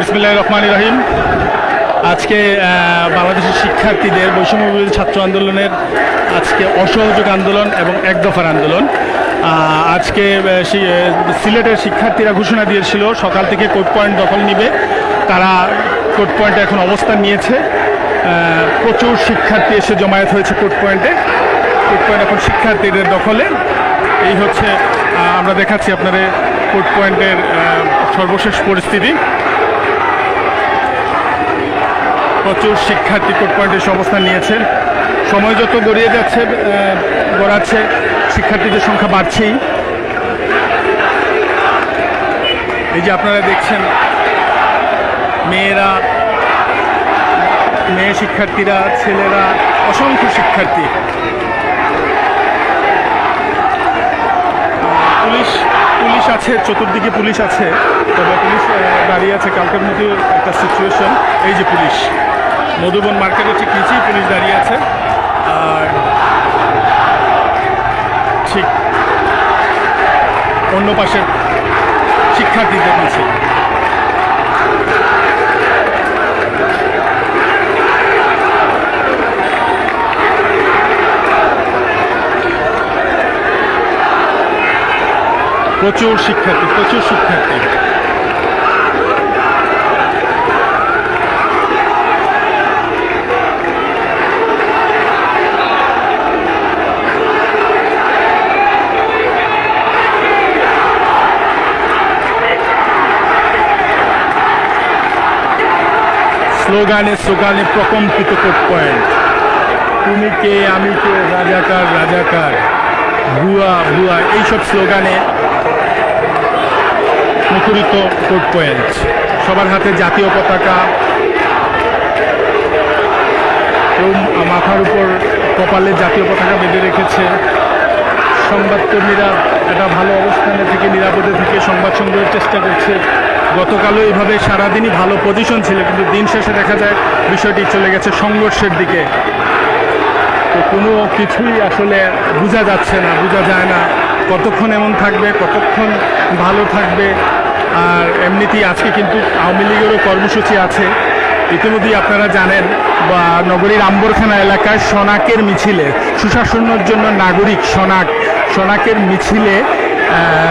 বিসমিল্লাহ রহমান রহিম। আজকে বাংলাদেশের শিক্ষার্থীদের বৈষম্যবিরোধী ছাত্র আন্দোলনের আজকে অসহযোগ আন্দোলন এবং এক দফার আন্দোলন। আজকে সিলেটের শিক্ষার্থীরা ঘোষণা দিয়েছিল, সকাল থেকে কোর্ট পয়েন্ট দখল নিবে। তারা কোর্ট পয়েন্টে এখন অবস্থান নিয়েছে। প্রচুর শিক্ষার্থী এসে জমায়েত হয়েছে কোর্ট পয়েন্টে। কোর্ট পয়েন্ট এখন শিক্ষার্থীদের দখলে। এই হচ্ছে আমরা দেখাচ্ছি আপনাদের কোর্ট পয়েন্টের সর্বশেষ পরিস্থিতি। প্রচুর শিক্ষার্থী কোর্ট পয়েন্টে এসে অবস্থান নিয়েছে। সময় যত গড়িয়ে যাচ্ছে গড়াচ্ছে, শিক্ষার্থীদের সংখ্যা বাড়ছেই। এই যে আপনারা দেখছেন, মেয়েরা, মেয়ে শিক্ষার্থীরা, ছেলেরা, অসংখ্য শিক্ষার্থী। পুলিশ পুলিশ আছে, চতুর্দিকে পুলিশ আছে, তবে পুলিশ দাঁড়িয়ে আছে। কালকের মতো একটা সিচুয়েশন এই যে পুলিশ। মধুবন মার্কেটের ঠিক নিচেই পুলিশ দাঁড়িয়ে আছে। আর ঠিক অন্য পাশের শিক্ষার্থীদের নিচে প্রচুর শিক্ষার্থী প্রচুর শিক্ষার্থী। স্লোগানে স্লোগানে প্রকম্পিত কোট পয়েন্ট। তুমি কে, আমি কে, রাজাকার রাজাকার, ভুয়া ভুয়া, এইসব স্লোগানে মুখরিত কোর্ট পয়েন্ট। সবার হাতে জাতীয় পতাকা। কেউ মাথার উপর কপালে জাতীয় পতাকা বেঁধে রেখেছে। সংবাদকর্মীরা একটা ভালো অবস্থানে থেকে নিরাপদে থেকে সংবাদ সংগ্রহের চেষ্টা করছে। গতকালও এইভাবে সারাদিনই ভালো পজিশন ছিল, কিন্তু দিন শেষে দেখা যায় বিষয়টি চলে গেছে সংঘর্ষের দিকে। তো কোনো কিছুই আসলে বোঝা যাচ্ছে না, বোঝা যায় না কতক্ষণ এমন থাকবে, কতক্ষণ ভালো থাকবে। আর এমনিতেই আজকে কিন্তু আওয়ামী লীগেরও কর্মসূচি আছে। ইতিমধ্যেই আপনারা জানেন, বা নগরীর আম্বরখানা এলাকায় সনাকের মিছিলে, সুশাসনের জন্য নাগরিক সনাক সনাকের মিছিলে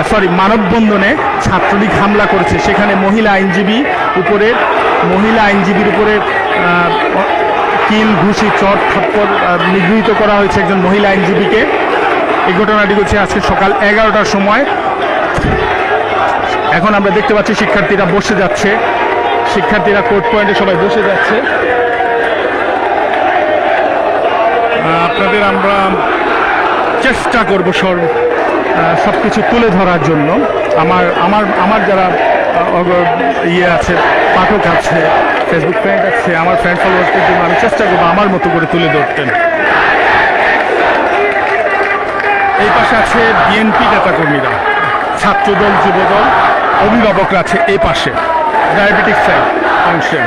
সরি মানববন্ধনে ছাত্রলীগ হামলা করেছে। সেখানে মহিলা আইনজীবী উপরে মহিলা আইনজীবীর উপরে কিল ঘুষি চট থাপ্পড় আহ, নিগৃহীত করা হয়েছে একজন মহিলা আইনজীবীকে। এই ঘটনাটি হচ্ছে আজকে সকাল এগারোটার সময়। এখন আমরা দেখতে পাচ্ছি শিক্ষার্থীরা বসে যাচ্ছে। শিক্ষার্থীরা কোর্ট পয়েন্টে সবাই বসে যাচ্ছে। আপনাদের আমরা চেষ্টা করব সর সব কিছু তুলে ধরার জন্য আমার আমার আমার যারা ইয়ে আছে, পাঠক আছে ফেসবুক ফ্রেন্ড আছে, আমার ফ্রেন্ড ফলোয়ার্সদের জন্য আমি চেষ্টা করব আমার মতো করে তুলে ধরতেন এই পাশে আছে বিএনপি নেতাকর্মীরা, ছাত্রদল, যুবদল, অভিভাবকরা আছে এই পাশে ডায়াবেটিক সাইড অংশে।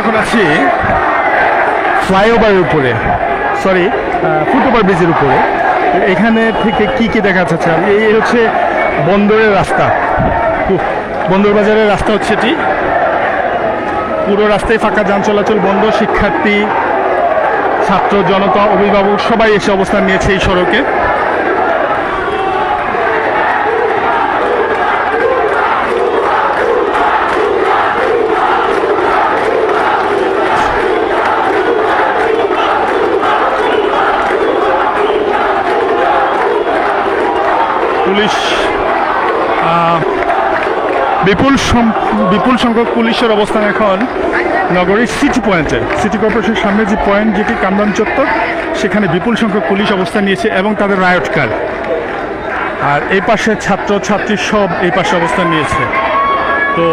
এখন আছি ফ্লাইওভারের উপরে। সরি ফুটওভার ব্রিজের উপরে। এখানে থেকে কি কি দেখা যাচ্ছে? এই হচ্ছে বন্দরের রাস্তা। বন্দর বাজারের রাস্তা হচ্ছে এটি। পুরো রাস্তায় ফাঁকা, যান চলাচল বন্ধ, শিক্ষার্থী, ছাত্র, জনতা, অভিভাবক সবাই এসে অবস্থান নিয়েছে এই সড়কে। পুলিশ বিপুল বিপুল সংখ্যক পুলিশের অবস্থান এখন নগরীর সিটি পয়েন্টে। সিটি কর্পোরেশনের সামনে যে পয়েন্ট যেটি কামরান চত্বর, সেখানে বিপুল সংখ্যক পুলিশ অবস্থান নিয়েছে এবং তাদের রায়ট কার আর এই পাশে ছাত্র, ছাত্রী সব এই পাশে অবস্থান নিয়েছে। তো,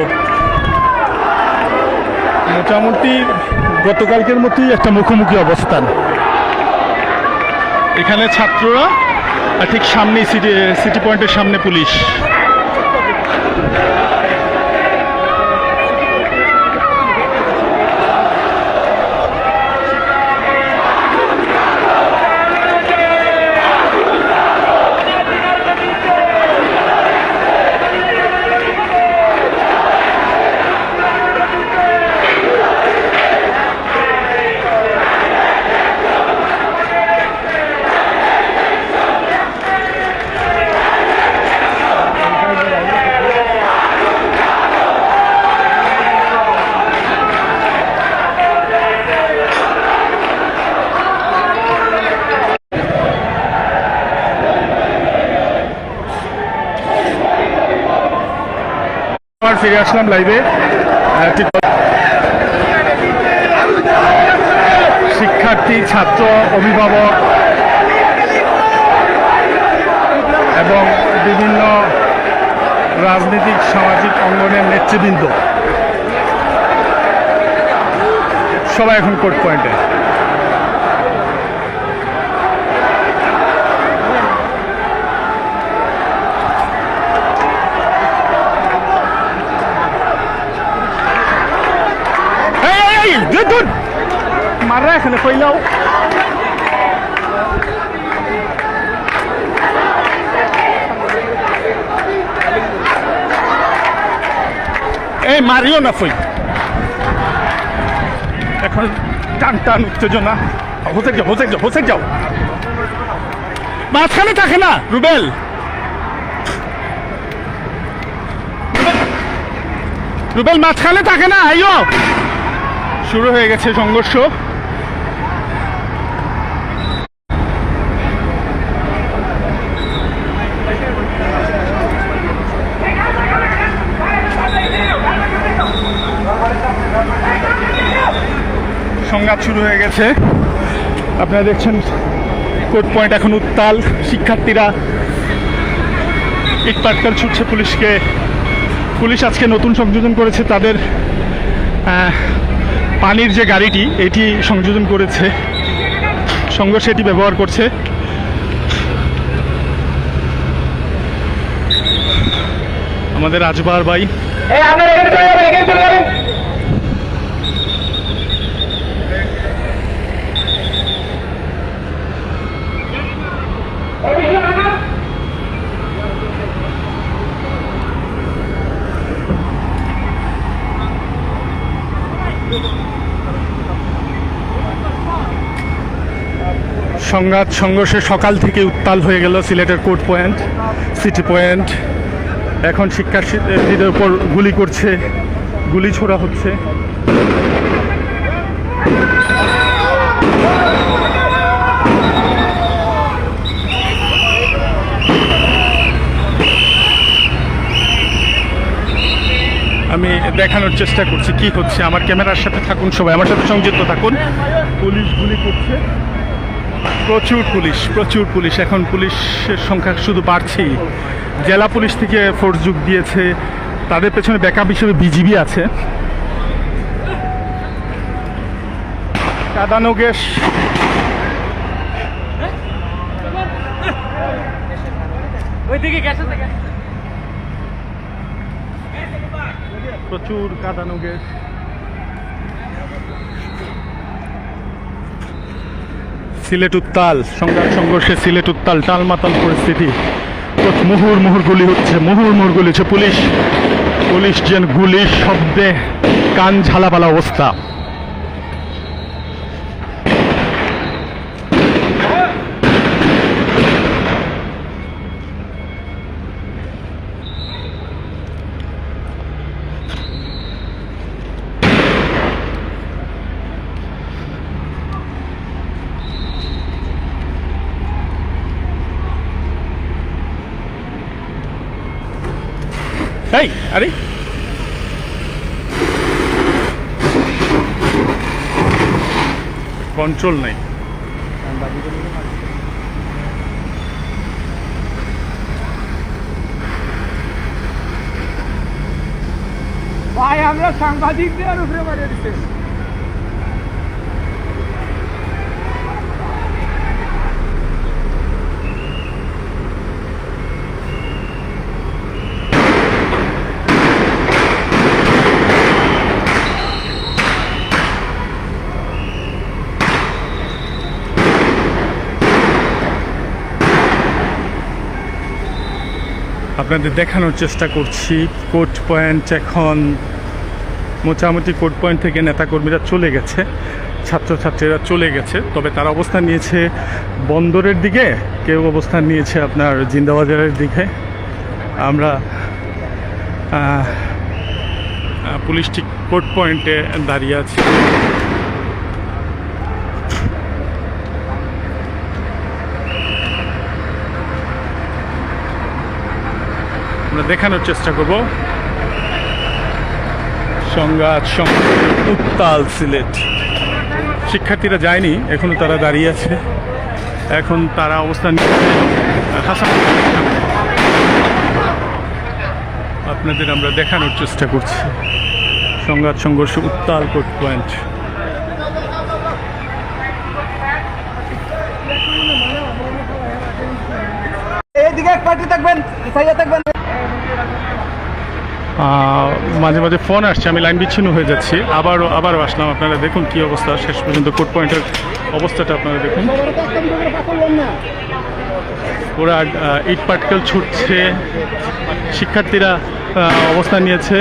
মোটামুটি গতকালকের মতোই একটা মুখোমুখি অবস্থান। এখানে ছাত্ররা আর ঠিক সামনেই সিটি সিটি পয়েন্টের সামনে পুলিশ। ফিরে আসলাম লাইভে শিক্ষার্থী, ছাত্র, অভিভাবক এবং বিভিন্ন রাজনৈতিক, সামাজিক অঙ্গনের নেতৃবৃন্দ। সবাই এখন কোর্ট পয়েন্টে এই, দুধ। মাররা এখানে কইলাও এই, মারিও না ফই এখন টান টান উত্তেজনা। হোসে যাও হোসে যাও হোসে যাও। মাঝখানে থাকে না, রুবেল। রুবেল, মাঝখানে থাকে না, আইও। শুরু হয়ে গেছে সংঘর্ষ। সংঘাত শুরু হয়ে গেছে। আপনারা দেখছেন কোর্ট পয়েন্ট এখন উত্তাল। শিক্ষার্থীরা ইট পাটকাল ছুটছে পুলিশকে। পুলিশ আজকে নতুন সংযোজন করেছে তাদের পানির যে গাড়িটি এটি সংযোজন করেছে সংঘর্ষে এটি ব্যবহার করছে। আমাদের রাজবার ভাই এই আপনারা এখানে চলে যাবেন এখানে চলে যাবেন সংঘাত সংঘর্ষে সকাল থেকে উত্তাল হয়ে গেল সিলেটের কোর্ট পয়েন্ট, সিটি পয়েন্ট। এখন শিক্ষার্থীদের উপর গুলি করছে, গুলি ছোড়া হচ্ছে। আমি দেখানোর চেষ্টা করছি কি হচ্ছে। আমার ক্যামেরার সাথে থাকুন সবাই, আমার সাথে সংযুক্ত থাকুন। পুলিশ গুলি করছে। প্রচুর পুলিশ প্রচুর পুলিশ। এখন পুলিশের সংখ্যা শুধু বাড়ছেই। জেলা পুলিশ থেকে ফোর্স যোগ দিয়েছে। তাদের পেছনে ব্যাকআপ হিসেবে বিজিবি আছে। কাদানো গ্যাস প্রচুর কাদানো গ্যাস সিলেট উত্তাল সংঘাত সংঘর্ষে সিলেট উত্তাল টালমাতাল পরিস্থিতি। মুহুর মুহুর গুলি হচ্ছে, মুহুর মুহুর গুলি হচ্ছে পুলিশ। পুলিশ যেন গুলির শব্দে কান ঝালাপালা অবস্থা। এই আরে কন্ট্রোল নেই। ভাই আমরা সাংবাদিকদের উপরে মারিয়ে দিচ্ছি। আপনাদের দেখানোর চেষ্টা করছি। কোর্ট পয়েন্ট এখন মোটামুটি কোর্ট পয়েন্ট থেকে নেতাকর্মীরা চলে গেছে, ছাত্রছাত্রীরা চলে গেছে। তবে তারা অবস্থান নিয়েছে বন্দরের দিকে, কেউ অবস্থান নিয়েছে আপনার জিন্দাবাজারের দিকে। আমরা পুলিশ ঠিক কোর্ট পয়েন্টে দাঁড়িয়ে আছি। আমরা দেখানোর চেষ্টা করব। সংঘাত উত্তাল সিলেট। শিক্ষার্থীরা যায়নি, এখনও তারা দাঁড়িয়ে আছে। এখন তারা অবস্থান হাসান আপনাদের আমরা দেখানোর চেষ্টা করছি। সংঘাত সংঘর্ষ উত্তাল কোর্ট পয়েন্ট। এইদিকে এক পার্টি থাকবেন থাকবেন। মাঝে মাঝে ফোন আসছে আমি লাইন বিচ্ছিন্ন হয়ে যাচ্ছি। আবারও আবারও আসলাম আপনারা দেখুন কি অবস্থা শেষ পর্যন্ত কোর্ট পয়েন্টের অবস্থাটা আপনারা দেখুন। ওরা ইট পাটকেল ছুটছে শিক্ষার্থীরা আহ, অবস্থান নিয়েছে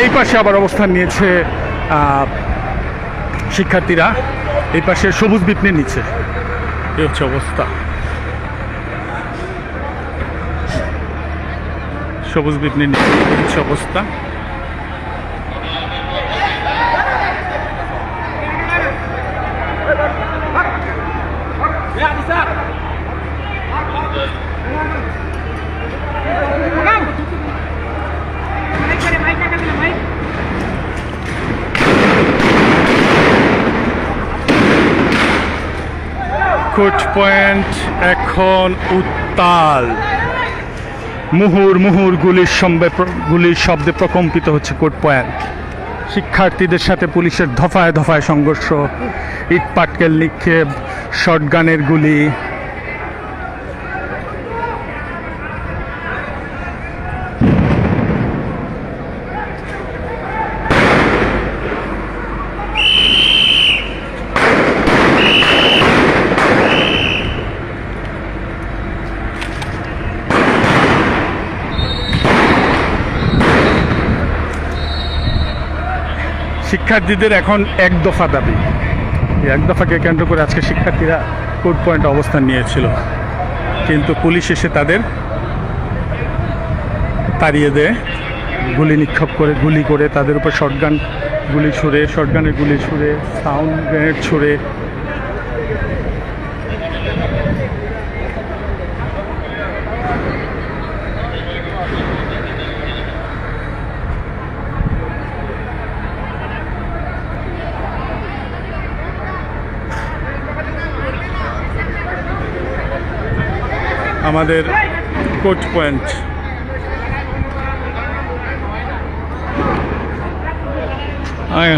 এই পাশে আবার অবস্থান নিয়েছে শিক্ষার্থীরা। এই পাশে সবুজ বিপ্নের নিচে। এই হচ্ছে অবস্থা। সবুজ বিপ্নের নিচে হচ্ছে অবস্থা। কোর্ট পয়েন্ট এখন উত্তাল। মুহুর মুহুর গুলির সম্বে গুলির শব্দে প্রকম্পিত হচ্ছে কোর্ট পয়েন্ট। শিক্ষার্থীদের সাথে পুলিশের ধফায় ধফায় সংঘর্ষ ইট পাটকেল নিক্ষেপ, শটগানের গুলি শিক্ষার্থীদের এখন এক দফা দাবি। এক দফাকে কেন্দ্র করে আজকে শিক্ষার্থীরা কোর্ট পয়েন্ট অবস্থান নিয়েছিল। কিন্তু পুলিশ এসে তাদের তাড়িয়ে দেয়, গুলি নিক্ষেপ করে, গুলি করে তাদের উপর শর্টগান গুলি ছুড়ে শর্টগানের গুলি ছুড়ে সাউন্ড গ্রেনেড ছুড়ে আমাদের কোর্ট পয়েন্ট। আয়।